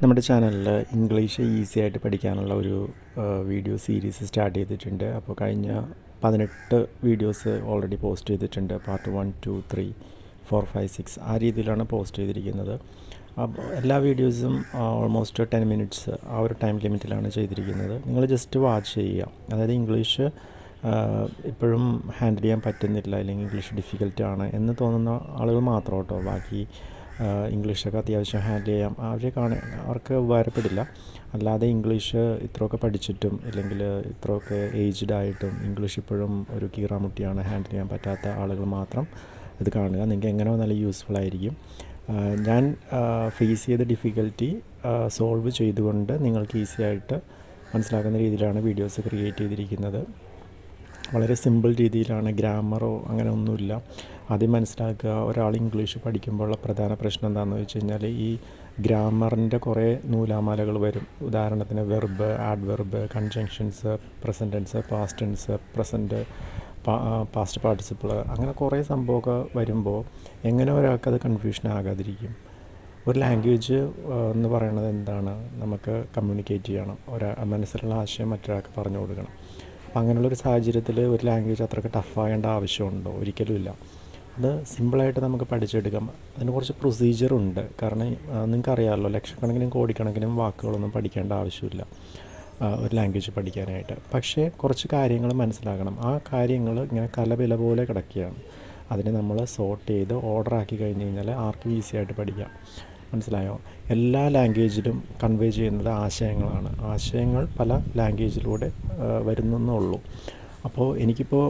നമ്മുടെ ചാനലിൽ English easy ആയിട്ട് പഠിക്കാനുള്ള ഒരു വീഡിയോ സീരീസ് സ്റ്റാർട്ട് ചെയ്തിട്ടുണ്ട്. അപ്പോൾ കഴിഞ്ഞ പതിനെട്ട് വീഡിയോസ് ഓൾറെഡി പോസ്റ്റ് ചെയ്തിട്ടുണ്ട്. Part one two three four five six ആ രീതിയിലാണ് പോസ്റ്റ് ചെയ്തിരിക്കുന്നത്. അപ്പോൾ എല്ലാ വീഡിയോസും ഓൾമോസ്റ്റ് ടെൻ മിനിറ്റ്സ് ആ ഒരു ടൈം ലിമിറ്റിലാണ് ചെയ്തിരിക്കുന്നത്. നിങ്ങൾ ജസ്റ്റ് വാച്ച് ചെയ്യുക. അതായത് ഇംഗ്ലീഷ് ഇപ്പോഴും ഹാൻഡിൽ ചെയ്യാൻ പറ്റുന്നില്ല അല്ലെങ്കിൽ ഇംഗ്ലീഷ് ഡിഫിക്കൽട്ടാണ് എന്ന് തോന്നുന്ന ആളുകൾ മാത്രം കേട്ടോ ബാക്കി ഇംഗ്ലീഷൊക്കെ അത്യാവശ്യം ഹാൻഡിൽ ചെയ്യാം. അവരെ കാണാൻ അവർക്ക് ഉപകാരപ്പെടില്ല. അല്ലാതെ ഇംഗ്ലീഷ് ഇത്രയൊക്കെ പഠിച്ചിട്ടും അല്ലെങ്കിൽ ഇത്രയൊക്കെ ഏജ്ഡ് ആയിട്ടും ഇംഗ്ലീഷ് ഇപ്പോഴും ഒരു കീറാമുട്ടിയാണ് ഹാൻഡിൽ ചെയ്യാൻ പറ്റാത്ത ആളുകൾ മാത്രം ഇത് കാണുക. നിങ്ങൾക്ക് എങ്ങനെ നല്ല യൂസ്ഫുൾ ആയിരിക്കും. ഞാൻ ഫേസ് ചെയ്ത ഡിഫിക്കൽറ്റി സോൾവ് ചെയ്തുകൊണ്ട് നിങ്ങൾക്ക് ഈസി ആയിട്ട് മനസ്സിലാക്കുന്ന രീതിയിലാണ് വീഡിയോസ് ക്രിയേറ്റ് ചെയ്തിരിക്കുന്നത്. വളരെ സിമ്പിൾ രീതിയിലാണ് ഗ്രാമറോ അങ്ങനെ ഒന്നുമില്ല. ആദ്യം മനസ്സിലാക്കുക ഒരാൾ ഇംഗ്ലീഷ് പഠിക്കുമ്പോഴുള്ള പ്രധാന പ്രശ്നം എന്താണെന്ന് വെച്ച് കഴിഞ്ഞാൽ ഈ ഗ്രാമറിന്റെ കുറേ നൂലാമാലകൾ വരും. ഉദാഹരണത്തിന് verb adverb conjunctions present tense past tense present past participle അങ്ങനെ കുറേ സംഭവമൊക്കെ വരുമ്പോൾ എങ്ങനെ ഒരാൾക്കത് കൺഫ്യൂഷൻ ആകാതിരിക്കും? ഒരു ലാംഗ്വേജ് എന്ന് പറയുന്നത് എന്താണ്? നമുക്ക് കമ്മ്യൂണിക്കേറ്റ് ചെയ്യണം. ഒരാ മനസ്സിലുള്ള ആശയം മറ്റൊരാൾക്ക് പറഞ്ഞു കൊടുക്കണം. അപ്പം അങ്ങനെയുള്ളൊരു സാഹചര്യത്തിൽ ഒരു ലാംഗ്വേജ് അത്രയ്ക്ക് ടഫാകേണ്ട ആവശ്യമുണ്ടോ? ഒരിക്കലും ഇല്ല അത് സിമ്പിളായിട്ട് നമുക്ക് പഠിച്ചെടുക്കാം. അതിന് കുറച്ച് പ്രൊസീജിയറുണ്ട് കാരണം നിങ്ങൾക്കറിയാമല്ലോ ലക്ഷക്കണക്കിനും കോടിക്കണക്കിനും വാക്കുകളൊന്നും പഠിക്കേണ്ട ആവശ്യമില്ല ഒരു ലാംഗ്വേജ് പഠിക്കാനായിട്ട്. പക്ഷേ കുറച്ച് കാര്യങ്ങൾ മനസ്സിലാക്കണം. ആ കാര്യങ്ങൾ ഇങ്ങനെ കലവില പോലെ കിടക്കുകയാണ്. അതിനെ നമ്മൾ സോർട്ട് ചെയ്ത് ഓർഡർ ആക്കി കഴിഞ്ഞ് കഴിഞ്ഞാൽ ആർക്കും ഈസി ആയിട്ട് പഠിക്കാം. മനസ്സിലായോ? എല്ലാ ലാംഗ്വേജിലും കൺവേ ചെയ്യുന്നത് ആശയങ്ങളാണ്. ആശയങ്ങൾ പല ലാംഗ്വേജിലൂടെ വരുന്നെന്നുള്ളൂ അപ്പോൾ എനിക്കിപ്പോൾ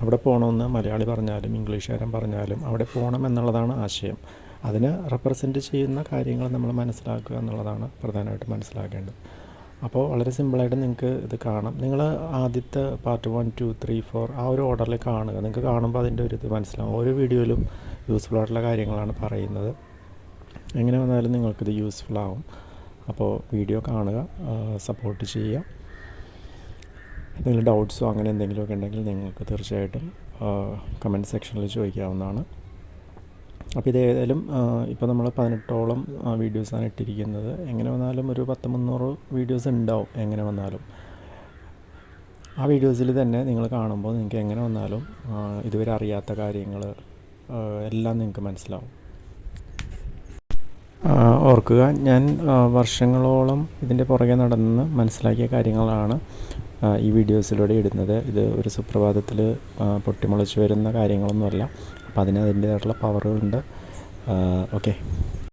അവിടെ പോകണമെന്ന് മലയാളി പറഞ്ഞാലും ഇംഗ്ലീഷുകാരൻ പറഞ്ഞാലും അവിടെ പോകണം എന്നുള്ളതാണ് ആശയം. അതിന് റെപ്രസെന്റ് ചെയ്യുന്ന കാര്യങ്ങൾ നമ്മൾ മനസ്സിലാക്കുക എന്നുള്ളതാണ് പ്രധാനമായിട്ട് മനസ്സിലാക്കേണ്ടത്. അപ്പോൾ വളരെ സിമ്പിളായിട്ട് നിങ്ങൾക്ക് ഇത് കാണാം. നിങ്ങൾ ആദ്യത്തെ part one two three four ആ ഒരു ഓർഡറിൽ കാണുക. നിങ്ങൾക്ക് കാണുമ്പോൾ അതിന്റെ ഒരു ഇത് മനസ്സിലാവും. ഓരോ വീഡിയോയിലും യൂസ്ഫുൾ ആയിട്ടുള്ള കാര്യങ്ങളാണ് പറയുന്നത്. എങ്ങനെ വന്നാലും നിങ്ങൾക്കിത് യൂസ്ഫുൾ ആവും. അപ്പോൾ വീഡിയോ കാണുക സപ്പോർട്ട് ചെയ്യുക. എന്തെങ്കിലും ഡൗട്ട്സോ അങ്ങനെ എന്തെങ്കിലുമൊക്കെ ഉണ്ടെങ്കിൽ നിങ്ങൾക്ക് തീർച്ചയായിട്ടും കമന്റ് സെക്ഷനിൽ ചോദിക്കാവുന്നതാണ്. അപ്പോൾ ഇത് ഏതായാലും ഇപ്പോൾ നമ്മൾ പതിനെട്ടോളം വീഡിയോസാണ് ഇട്ടിരിക്കുന്നത്. എങ്ങനെ വന്നാലും ഒരു പത്ത് മുന്നൂറ് വീഡിയോസ് ഉണ്ടാവും എങ്ങനെ വന്നാലും. ആ വീഡിയോസിൽ തന്നെ നിങ്ങൾ കാണുമ്പോൾ നിങ്ങൾക്ക് എങ്ങനെ വന്നാലും ഇതുവരെ അറിയാത്ത കാര്യങ്ങൾ എല്ലാം നിങ്ങൾക്ക് മനസ്സിലാവും. ഓർക്കുക ഞാൻ വർഷങ്ങളോളം ഇതിന്റെ പുറകെ നടന്ന് മനസ്സിലാക്കിയ കാര്യങ്ങളാണ് ഈ വീഡിയോസിലൂടെ ഇടുന്നത്. ഇത് ഒരു സുപ്രഭാതത്തിൽ പൊട്ടിമുളച്ച് വരുന്ന കാര്യങ്ങളൊന്നുമല്ല. അപ്പോൾ അതിന് അതിന്റേതായിട്ടുള്ള പവറുണ്ട് ഓക്കെ